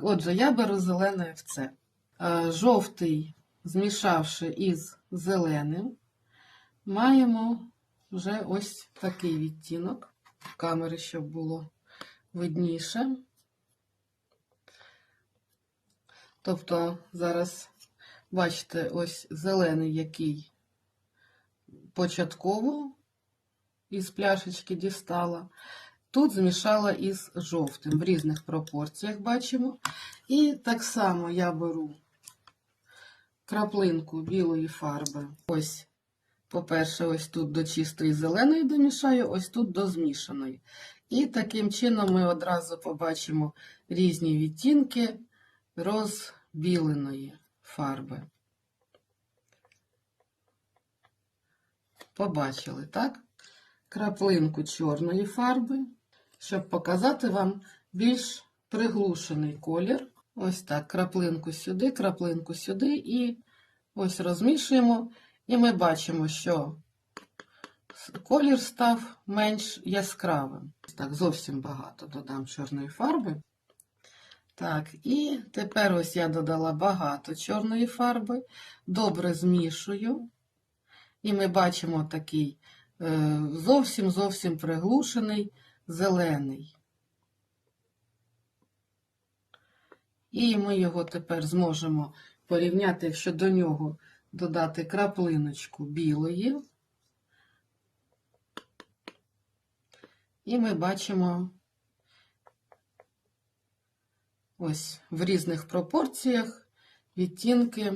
Отже, я беру зелене овце. Е, Жовтий, змішавши із зеленим, маємо вже ось такий відтінок. Камери, щоб було видніше. Тобто зараз бачите, ось зелений, який початково із пляшечки дістала. Тут змішала із жовтим в різних пропорціях бачимо. І так само я беру краплинку білої фарби. Ось, по-перше, ось тут до чистої зеленої домішаю, ось тут до змішаної. І таким чином ми одразу побачимо різні відтінки розбіленої фарби. Побачили, так? Краплинку чорної фарби, щоб показати вам більш приглушений колір. Ось так, краплинку сюди, краплинку сюди, і ось розмішуємо. І ми бачимо, що колір став менш яскравим. Так, зовсім багато додам чорної фарби. Так, і тепер ось я додала багато чорної фарби, добре змішую. І ми бачимо такий е, зовсім-зовсім приглушений зелений. І ми його тепер зможемо порівняти, якщо до нього додати краплиночку білої. І ми бачимо ось в різних пропорціях відтінки